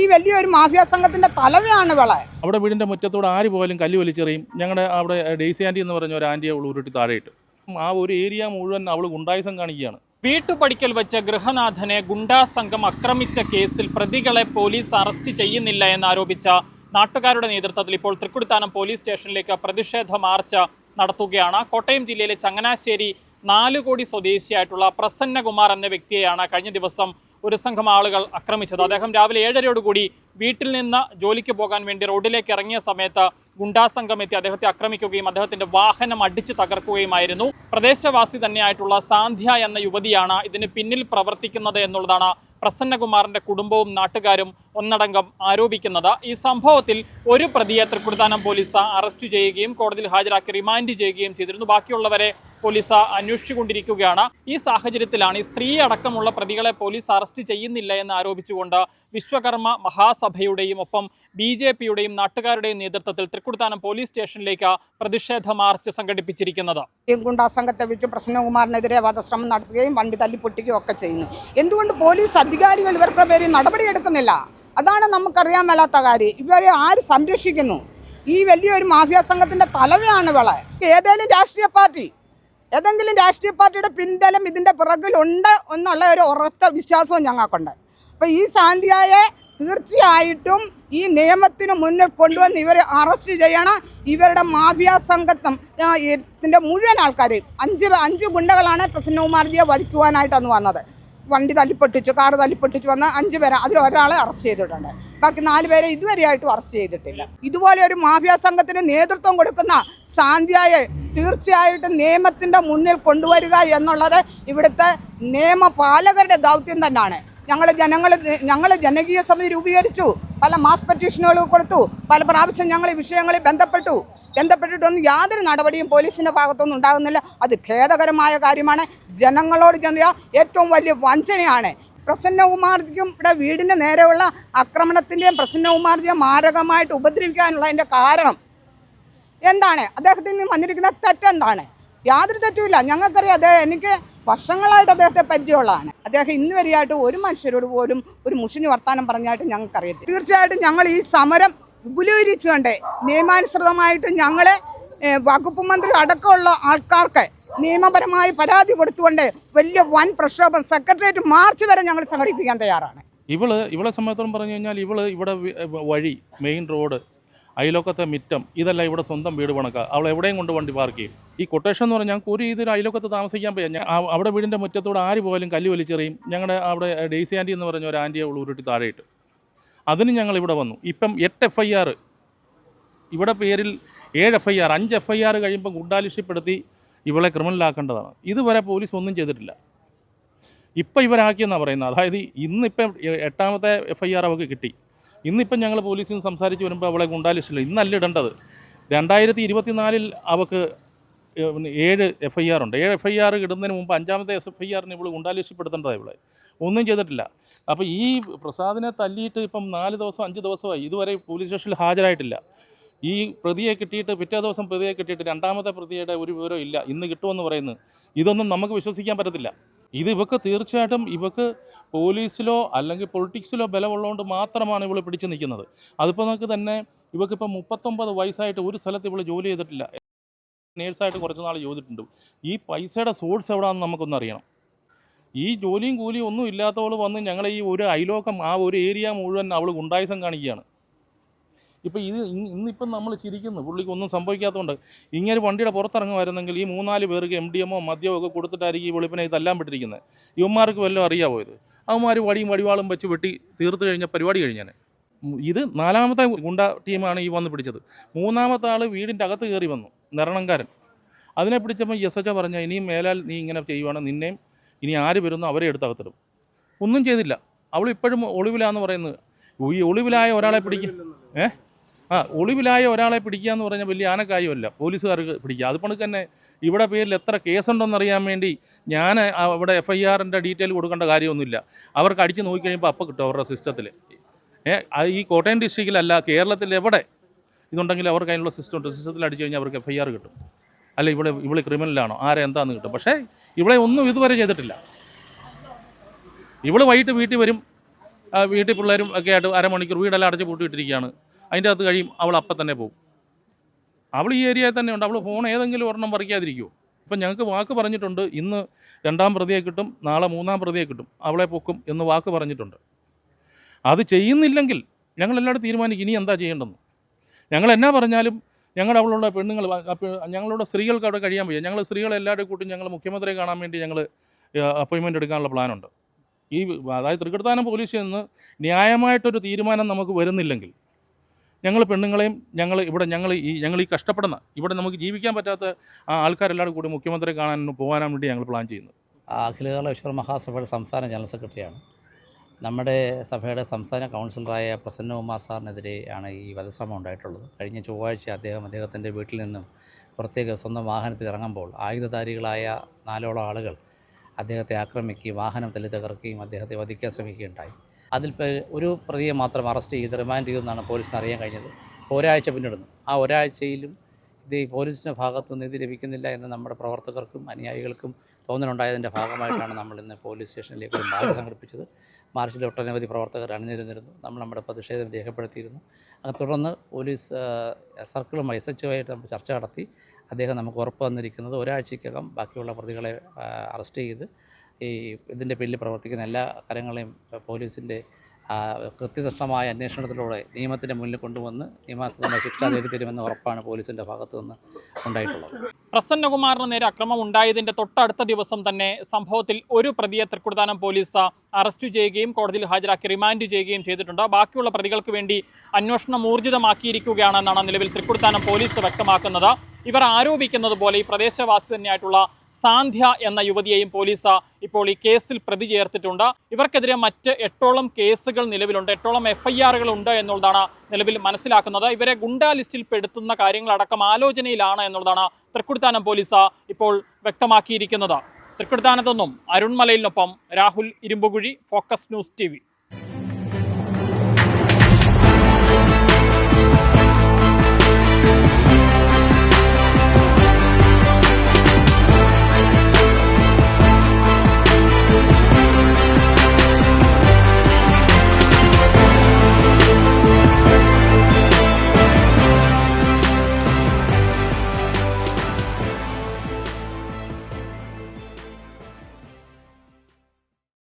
ഈ വലിയൊരു മാഫിയ സംഘത്തിന്റെ തലവയാണ് ഇവളെ അവിടെ വീടിന്റെ മുറ്റത്തോട് ആര് പോയാലും കല്ല് വലിച്ചെറിയും. ഞങ്ങളുടെ അവിടെ ഡെയ്സി ആന്റി എന്ന് പറഞ്ഞ ഒരു ആന്റിയെ അവൾ ഉരുട്ടി താഴെയിട്ട്. ആ ഒരു ഏരിയ മുഴുവൻ അവൾ ഗുണ്ടായുസം കാണിക്കുകയാണ്. വീട്ടുപടിക്കൽ വെച്ച ഗൃഹനാഥനെ ഗുണ്ടാ സംഘം ആക്രമിച്ച കേസിൽ പ്രതികളെ പോലീസ് അറസ്റ്റ് ചെയ്യുന്നില്ല എന്നാരോപിച്ച നാട്ടുകാരുടെ നേതൃത്വത്തിൽ ഇപ്പോൾ തൃക്കുടിത്താനം പോലീസ് സ്റ്റേഷനിലേക്ക് പ്രതിഷേധ മാർച്ച് നടത്തുകയാണ്. കോട്ടയം ജില്ലയിലെ ചങ്ങനാശ്ശേരി നാലുകോടി സ്വദേശിയായിട്ടുള്ള പ്രസന്നകുമാർ എന്ന വ്യക്തിയെയാണ് കഴിഞ്ഞ ദിവസം ഒരു സംഘം ആളുകൾ ആക്രമിച്ചത്. അദ്ദേഹം രാവിലെ ഏഴരയോടുകൂടി വീട്ടിൽ നിന്ന് ജോലിക്ക് പോകാൻ വേണ്ടി റോഡിലേക്ക് ഇറങ്ങിയ സമയത്ത് ഗുണ്ടാസംഘം എത്തി അദ്ദേഹത്തെ ആക്രമിക്കുകയും അദ്ദേഹത്തിന്റെ വാഹനം അടിച്ചു തകർക്കുകയുമായിരുന്നു. പ്രദേശവാസി തന്നെയായിട്ടുള്ള സാന്ധ്യ എന്ന യുവതിയാണ് ഇതിന് പിന്നിൽ പ്രവർത്തിക്കുന്നത് എന്നുള്ളതാണ് പ്രസന്നകുമാറിന്റെ കുടുംബവും നാട്ടുകാരും ഒന്നടങ്കം ആരോപിക്കുന്നത്. ഈ സംഭവത്തിൽ ഒരു പ്രതിയെ തൃക്കുടുത്താനം പോലീസ് അറസ്റ്റ് ചെയ്യുകയും കോടതിയിൽ ഹാജരാക്കി റിമാൻഡ് ചെയ്യുകയും ചെയ്തിരുന്നു. ബാക്കിയുള്ളവരെ പോലീസ് അന്വേഷിച്ചുകൊണ്ടിരിക്കുകയാണ്. ഈ സാഹചര്യത്തിലാണ് ഈ സ്ത്രീ അടക്കമുള്ള പ്രതികളെ പോലീസ് അറസ്റ്റ് ചെയ്യുന്നില്ല എന്ന് ആരോപിച്ചുകൊണ്ട് വിശ്വകർമ്മ മഹാസഭയുടെയും ഒപ്പം ബി ജെ പിയുടെയും നാട്ടുകാരുടെയും നേതൃത്വത്തിൽ തൃക്കുടുത്താനം പോലീസ് സ്റ്റേഷനിലേക്ക് പ്രതിഷേധ മാർച്ച് സംഘടിപ്പിച്ചിരിക്കുന്നത്. ഗുണ്ടാ സംഘത്തെ വെച്ച് പ്രശ്നകുമാറിനെതിരെ വധശ്രമം നടത്തുകയും വണ്ടി തല്ലിപ്പൊട്ടിക്കുകയും ഒക്കെ ചെയ്യുന്നു. എന്തുകൊണ്ട് പോലീസ് അധികാരികൾ ഇവരുടെ പേരിൽ നടപടിയെടുക്കുന്നില്ല? അതാണ് നമുക്കറിയാൻ മേലാത്ത കാര്യം. ഇവരെ ആര് സംരക്ഷിക്കുന്നു? ഈ വലിയൊരു മാഫിയ സംഘത്തിന്റെ തലവയാണ് ഇവളെ. ഏതെങ്കിലും രാഷ്ട്രീയ പാർട്ടി ഏതെങ്കിലും രാഷ്ട്രീയ പാർട്ടിയുടെ പിൻബലം ഇതിന്റെ പിറകിലുണ്ട് എന്നുള്ള ഒരു ഉറച്ച വിശ്വാസവും ഞങ്ങൾക്കുണ്ട്. അപ്പോൾ ഈ സാന്ധ്യയെ തീർച്ചയായിട്ടും ഈ നിയമത്തിന് മുന്നിൽ കൊണ്ടുവന്ന് ഇവരെ അറസ്റ്റ് ചെയ്യണം. ഇവരുടെ മാഫിയ സംഘത്വം ഇതിന്റെ മുഴുവൻ ആൾക്കാരെയും. അഞ്ച് അഞ്ച് ഗുണ്ടകളാണ് പ്രസന്നകുമാർജിയെ വധിക്കുവാനായിട്ട് അന്ന് വന്നത്. വണ്ടി തല്ലിപ്പൊട്ടിച്ചു കാറ് തല്ലിപ്പൊട്ടിച്ചു വന്ന അഞ്ച് പേരെ അതിൽ ഒരാളെ അറസ്റ്റ് ചെയ്തിട്ടുണ്ട്. ബാക്കി നാല് പേരെ ഇതുവരെയായിട്ടും അറസ്റ്റ് ചെയ്തിട്ടില്ല. ഇതുപോലെ ഒരു മാഫിയ സംഘത്തിന് നേതൃത്വം കൊടുക്കുന്ന സാന്ധ്യയെ തീർച്ചയായിട്ടും നിയമത്തിന്റെ മുന്നിൽ കൊണ്ടുവരിക എന്നുള്ളത് ഇവിടുത്തെ നിയമപാലകരുടെ ദൗത്യം തന്നെയാണ്. ഞങ്ങൾ ജനങ്ങൾ ഞങ്ങൾ ജനകീയ സമിതി രൂപീകരിച്ചു. പല മാസ് പെറ്റീഷനുകൾ കൊടുത്തു. പല പ്രാവശ്യം ഞങ്ങൾ ഈ വിഷയങ്ങളിൽ ബന്ധപ്പെട്ടു. ബന്ധപ്പെട്ടിട്ടൊന്നും യാതൊരു നടപടിയും പോലീസിന്റെ ഭാഗത്തൊന്നും ഉണ്ടാകുന്നില്ല. അത് ഖേദകരമായ കാര്യമാണ്. ജനങ്ങളോട് ചെന്ന ഏറ്റവും വലിയ വഞ്ചനയാണ്. പ്രസന്നകുമാർജിക്കും ഇവിടെ വീടിന് നേരെയുള്ള ആക്രമണത്തിന്റെയും പ്രസന്നകുമാർജിയെ മാരകമായിട്ട് ഉപദ്രവിക്കാനുള്ളതിന്റെ കാരണം എന്താണ്? അദ്ദേഹത്തിന് വന്നിരിക്കുന്ന തെറ്റെന്താണ്? യാതൊരു തെറ്റുമില്ല. ഞങ്ങൾക്കറിയാം അദ്ദേഹം എനിക്ക് വർഷങ്ങളായിട്ട് അദ്ദേഹത്തെ പരിചയമുള്ളതാണ്. അദ്ദേഹം ഇന്ന് വരെയായിട്ട് ഒരു മനുഷ്യരോട് പോലും ഒരു മുഷിഞ്ഞ് വർത്താനം പറഞ്ഞായിട്ട് ഞങ്ങൾക്കറിയത്തില്ല. തീർച്ചയായിട്ടും ഞങ്ങൾ ഈ സമരം വിപുലീകരിച്ചുകൊണ്ട് നിയമാനുസൃതമായിട്ട് ഞങ്ങളെ വകുപ്പ് മന്ത്രി അടക്കമുള്ള ആൾക്കാർക്ക് നിയമപരമായി പരാതി കൊടുത്തുകൊണ്ട് വലിയ വൻ പ്രക്ഷോഭം സെക്രട്ടേറിയറ്റ് മാർച്ച് വരെ ഞങ്ങൾ സംഘടിപ്പിക്കാൻ തയ്യാറാണ്. ഇവൾ ഇവളെ സംബന്ധിച്ചോളം പറഞ്ഞു കഴിഞ്ഞാൽ ഇവൾ ഇവിടെ വഴി മെയിൻ റോഡ് അയലോക്കത്തെ മിറ്റം ഇതല്ല ഇവിടെ സ്വന്തം വീട് പണക്കുക അവൾ എവിടെയും കൊണ്ട് വണ്ടി പാർക്ക് ചെയ്യും. ഈ കൊട്ടേഷൻ എന്ന് പറഞ്ഞാൽ ഞങ്ങൾക്ക് ഒരു ഇതിൽ അയലോക്കത്ത് താമസിക്കാൻ പയ്യ അവിടെ വീടിന്റെ മുറ്റത്തോട് ആര് പോയാലും കല്ല് വലിച്ചെറിയും. ഞങ്ങളുടെ അവിടെ ഡെയ്സി ആന്റി എന്ന് പറഞ്ഞ ഒരു ആന്റിയെ ഉരുട്ടി താഴെയിട്ട് അതിന് ഞങ്ങൾ ഇവിടെ വന്നു. ഇപ്പം എട്ട് എഫ് ഐ ആർ ഇവിടെ പേരിൽ ഏഴ് എഫ് ഐ ആർ അഞ്ച് എഫ് ഐ ആർ കഴിയുമ്പോൾ ഗുണ്ടാലിഷ്യപ്പെടുത്തി ഇവളെ ക്രിമിനലാക്കേണ്ടതാണ് ഇതുവരെ പോലീസ് ഒന്നും ചെയ്തിട്ടില്ല. ഇപ്പം ഇവരാക്കിയെന്നാണ് പറയുന്നത്. അതായത് ഇന്നിപ്പം എട്ടാമത്തെ എഫ് ഐ ആർ അവൾക്ക് കിട്ടി. ഇന്നിപ്പം ഞങ്ങൾ പോലീസിൽ സംസാരിച്ച് വരുമ്പോൾ അവളെ ഗുണ്ടാലിസ്റ്റില്ല ഇന്നല്ല ഇടേണ്ടത്. രണ്ടായിരത്തി ഇരുപത്തിനാലിൽ അവൾക്ക് ഏഹ് ഏഴ് എഫ് ഐ ആർ ഉണ്ട്. ഏഴ് എഫ് ഐ ആർ ഇടുന്നതിന് മുമ്പ് അഞ്ചാമത്തെ എസ് എഫ് ഐ ആറിന് ഇവൾ ഗുണ്ടാലിസ്റ്റിപ്പെടുത്തേണ്ടതാണ് ഇവളെ. ഒന്നും ചെയ്തിട്ടില്ല. അപ്പോൾ ഈ പ്രസാദിനെ തല്ലിയിട്ട് ഇപ്പം നാല് ദിവസം അഞ്ച് ദിവസമായി. ഇതുവരെ പോലീസ് സ്റ്റേഷനിൽ ഹാജരായിട്ടില്ല. ഈ പ്രതിയെ കിട്ടിയിട്ട് പിറ്റേ ദിവസം പ്രതിയെ കിട്ടിയിട്ട് രണ്ടാമത്തെ പ്രതിയുടെ ഒരു വിവരം ഇല്ല. ഇന്ന് കിട്ടുമെന്ന് പറയുന്നു. ഇതൊന്നും നമുക്ക് വിശ്വസിക്കാൻ പറ്റത്തില്ല. ഇത് ഇവക്ക് തീർച്ചയായിട്ടും ഇവക്ക് പോലീസിലോ അല്ലെങ്കിൽ പൊളിറ്റിക്സിലോ ബലമുള്ളതുകൊണ്ട് മാത്രമാണ് ഇവൾ പിടിച്ചു നിൽക്കുന്നത്. അതിപ്പോൾ നമുക്ക് തന്നെ ഇവക്കിപ്പോൾ മുപ്പത്തൊമ്പത് വയസ്സായിട്ട് ഒരു സ്ഥലത്ത് ഇവൾ ജോലി ചെയ്തിട്ടില്ല. നേഴ്സായിട്ട് കുറച്ച് നാൾ ചോദിച്ചിട്ടുണ്ട് ഈ പൈസയുടെ സോഴ്സ് എവിടെയാണെന്ന് നമുക്കൊന്ന് അറിയണം. ഈ ജോലിയും കൂലിയും ഒന്നും ഇല്ലാത്തവൾ വന്ന് ഞങ്ങളെ ഈ ഒരു അയലോക്കം ആ ഒരു ഏരിയ മുഴുവൻ അവൾ ഗുണ്ടായുസം കാണിക്കുകയാണ്. ഇപ്പോൾ ഇത് ഇന്ന് ഇന്നിപ്പം നമ്മൾ ചിരിക്കുന്നു. പുള്ളിക്ക് ഒന്നും സംഭവിക്കാത്തതുകൊണ്ട് ഇങ്ങനെ വണ്ടിയുടെ പുറത്തിറങ്ങുമായിരുന്നെങ്കിൽ ഈ മൂന്നാൽ പേർക്ക് എം ഡി എമ്മോ മദ്യമോ ഒക്കെ കൊടുത്തിട്ടായിരിക്കും ഈ വെളുപ്പിനെ ഇതെല്ലാം പെട്ടിരിക്കുന്നത് ഇവന്മാർക്ക് വല്ലതും അറിയാമോ ഇത്? അവന്മാർ വടിയും വടിവാളും വെച്ച് വെട്ടി തീർത്ത് കഴിഞ്ഞ പരിപാടി കഴിഞ്ഞാൽ ഇത് നാലാമത്തെ ഗുണ്ട ടീമാണ് ഈ വന്ന് പിടിച്ചത്. മൂന്നാമത്തെ ആൾ വീടിന്റെ അകത്ത് കയറി വന്നു. നിരണങ്കാരൻ അതിനെ പിടിച്ചപ്പോൾ എസ് എച്ച് പറഞ്ഞ ഇനിയും മേലാൽ നീ ഇങ്ങനെ ചെയ്യുവാണ് നിന്നെയും ഇനി ആര് വരുന്നു അവരെ എടുത്തകത്തിടും. ഒന്നും ചെയ്തില്ല. അവൾ ഇപ്പോഴും ഒളിവിലാന്ന് പറയുന്നത്. ഈ ഒളിവിലായ ഒരാളെ പിടിക്കും ഏ? ആ ഒളിവിലായ ഒരാളെ പിടിക്കുക എന്ന് പറഞ്ഞാൽ വലിയ ആനക്കാര്യമല്ല പോലീസുകാർക്ക് പിടിക്കുക. അത് തന്നെ ഇവിടെ പേരിൽ എത്ര കേസുണ്ടെന്നറിയാൻ വേണ്ടി ഞാൻ അവിടെ എഫ് ഐ ആറിന്റെ ഡീറ്റെയിൽ കൊടുക്കേണ്ട കാര്യമൊന്നുമില്ല. അവർക്ക് അടിച്ച് നോക്കിക്കഴിയുമ്പോൾ അപ്പം കിട്ടും അവരുടെ സിസ്റ്റത്തിൽ ഏ ഈ കോട്ടയം ഡിസ്ട്രിക്റ്റിലല്ല കേരളത്തിൽ എവിടെ ഇതുണ്ടെങ്കിൽ അവർക്ക് അതിനുള്ള സിസ്റ്റം ഉണ്ട്. സിസ്റ്റത്തിൽ അടിച്ചു കഴിഞ്ഞാൽ അവർക്ക് എഫ് ഐ ആർ കിട്ടും. അല്ല ഇവിടെ ഇവിടെ ക്രിമിനലാണോ ആരെ എന്താണെന്ന് കിട്ടും. പക്ഷേ ഇവിടെ ഒന്നും ഇതുവരെ ചെയ്തിട്ടില്ല. ഇവിടെ വൈകിട്ട് വീട്ടിൽ വരും. വീട്ടിൽ പിള്ളേരും ഒക്കെ ആയിട്ട് അരമണിക്കൂർ വീടെല്ലാം അടച്ച് പൂട്ടിയിട്ടിരിക്കുകയാണ്. അതിന്റെ അകത്ത് കഴിയും അവൾ അപ്പം തന്നെ പോകും. അവൾ ഈ ഏരിയയിൽ തന്നെ ഉണ്ട്. അവൾ ഫോൺ ഏതെങ്കിലും ഒരെണ്ണം പറിക്കാതിരിക്കുമോ ഇപ്പം ഞങ്ങൾക്ക് വാക്ക് പറഞ്ഞിട്ടുണ്ട് ഇന്ന് രണ്ടാം പ്രതിയെ കിട്ടും നാളെ മൂന്നാം പ്രതിയെ കിട്ടും. അവളെ പൊക്കും എന്ന് വാക്ക് പറഞ്ഞിട്ടുണ്ട്. അത് ചെയ്യുന്നില്ലെങ്കിൽ ഞങ്ങളെല്ലാവരും തീരുമാനിക്കും ഇനി എന്താ ചെയ്യേണ്ടതെന്ന്. ഞങ്ങൾ എന്നാ പറഞ്ഞാലും ഞങ്ങളുടെ അവളുള്ള പെണ്ണുങ്ങൾ ഞങ്ങളുടെ സ്ത്രീകൾക്ക് അവിടെ കഴിയാൻ വയ്യ. ഞങ്ങൾ സ്ത്രീകൾ എല്ലാവരുടെയും കൂട്ടി ഞങ്ങൾ മുഖ്യമന്ത്രിയെ കാണാൻ വേണ്ടി ഞങ്ങൾ അപ്പോയിൻമെന്റ് എടുക്കാനുള്ള പ്ലാനുണ്ട് ഈ അതായത് തൃക്കടത്താനം പോലീസിൽ നിന്ന് ന്യായമായിട്ടൊരു തീരുമാനം നമുക്ക് വരുന്നില്ലെങ്കിൽ ഞങ്ങൾ പെണ്ണുങ്ങളെയും ഞങ്ങൾ ഇവിടെ ഞങ്ങൾ ഈ ഞങ്ങൾ ഈ കഷ്ടപ്പെടുന്ന ഇവിടെ നമുക്ക് ജീവിക്കാൻ പറ്റാത്ത ആ ആൾക്കാരെല്ലാവരും കൂടി മുഖ്യമന്ത്രിയെ കാണാൻ പോകാനും വേണ്ടി ഞങ്ങൾ പ്ലാൻ ചെയ്യുന്നത്. അഖില ഈശ്വര മഹാസഭയുടെ സംസ്ഥാന ജനറൽ സെക്രട്ടറിയാണ്. നമ്മുടെ സഭയുടെ സംസ്ഥാന കൗൺസിലറായ പ്രസന്നകുമാർ സാറിനെതിരെ ആണ് ഈ വധശ്രമം ഉണ്ടായിട്ടുള്ളത്. കഴിഞ്ഞ ചൊവ്വാഴ്ച അദ്ദേഹം അദ്ദേഹത്തിന്റെ വീട്ടിൽ നിന്നും പുറത്തേക്ക് സ്വന്തം വാഹനത്തിൽ ഇറങ്ങുമ്പോൾ ആയുധധാരികളായ നാലോളം ആളുകൾ അദ്ദേഹത്തെ ആക്രമിക്കുകയും വാഹനം തല്ലി തകർക്കുകയും അദ്ദേഹത്തെ വധിക്കാൻ ശ്രമിക്കുകയുണ്ടായി. അതിൽ ഒരു പ്രതിയെ മാത്രം അറസ്റ്റ് ചെയ്ത് റിമാൻഡ് ചെയ്തെന്നാണ് പോലീസിന് അറിയാൻ കഴിഞ്ഞത്. ഒരാഴ്ച പിന്നിടുന്നു. ആ ഒരാഴ്ചയിലും ഇത് ഈ പോലീസിന്റെ ഭാഗത്ത് നിന്ന് ഇത് ലഭിക്കുന്നില്ല എന്ന് നമ്മുടെ പ്രവർത്തകർക്കും അനുയായികൾക്കും തോന്നലുണ്ടായതിന്റെ ഭാഗമായിട്ടാണ് നമ്മൾ ഇന്ന് പോലീസ് സ്റ്റേഷനിലേക്ക് ഒരു മാർച്ച് സംഘടിപ്പിച്ചത്. മാർച്ചിൽ ഒട്ടനവധി പ്രവർത്തകർ അണിനിരുന്നിരുന്നു. നമ്മൾ നമ്മുടെ പ്രതിഷേധം രേഖപ്പെടുത്തിയിരുന്നു. അത് തുടർന്ന് പോലീസ് സർക്കിളും എസ് എച്ച് ആയിട്ട് നമ്മൾ ചർച്ച നടത്തി. അദ്ദേഹം നമുക്ക് ഉറപ്പ് വന്നിരിക്കുന്നത് ഒരാഴ്ചയ്ക്കകം ബാക്കിയുള്ള പ്രതികളെ അറസ്റ്റ് ചെയ്ത് ഈ ഇതിന്റെ പേരിൽ പ്രവർത്തിക്കുന്ന എല്ലാ കാര്യങ്ങളെയും പോലീസിന്റെ കൃത്യനിഷ്ഠമായ അന്വേഷണത്തിലൂടെ നിയമത്തിന്റെ മുന്നിൽ കൊണ്ടുവന്ന് നിയമാനുസൃതമായ ശിക്ഷ നേടിത്തരുമെന്ന ഉറപ്പാണ് പോലീസിന്റെ ഭാഗത്തു നിന്ന് ഉണ്ടായിട്ടുള്ളത്. പ്രസന്നകുമാറിന് നേരെ അക്രമം ഉണ്ടായതിന്റെ തൊട്ടടുത്ത ദിവസം തന്നെ സംഭവത്തിൽ ഒരു പ്രതിയെ തൃക്കുടുത്താനം പോലീസ് അറസ്റ്റ് ചെയ്യുകയും കോടതിയിൽ ഹാജരാക്കി റിമാൻഡ് ചെയ്യുകയും ചെയ്തിട്ടുണ്ട്. ബാക്കിയുള്ള പ്രതികൾക്ക് വേണ്ടി അന്വേഷണം ഊർജിതമാക്കിയിരിക്കുകയാണെന്നാണ് നിലവിൽ തൃക്കുടുത്താനം പോലീസ് വ്യക്തമാക്കുന്നത്. ഇവർ ആരോപിക്കുന്നത് പോലെ ഈ പ്രദേശവാസി തന്നെയായിട്ടുള്ള സാന്ധ്യ എന്ന യുവതിയെയും പോലീസ് ഇപ്പോൾ ഈ കേസിൽ പ്രതി ചേർത്തിട്ടുണ്ട് ഇവർക്കെതിരെ മറ്റ് എട്ടോളം കേസുകൾ നിലവിലുണ്ട്. എട്ടോളം എഫ് ഐ ആറുകൾ ഉണ്ട് എന്നുള്ളതാണ് നിലവിൽ മനസ്സിലാക്കുന്നത്. ഇവരെ ഗുണ്ടാ ലിസ്റ്റിൽ പെടുത്തുന്ന കാര്യങ്ങളടക്കം ആലോചനയിലാണ് എന്നുള്ളതാണ് തൃക്കുടുത്താനം പോലീസ് ഇപ്പോൾ വ്യക്തമാക്കിയിരിക്കുന്നത്. തൃക്കുടുത്താനത്തു നിന്നും അരുൺമലയിലിനൊപ്പം Rahul Irumbukuzhi focus news T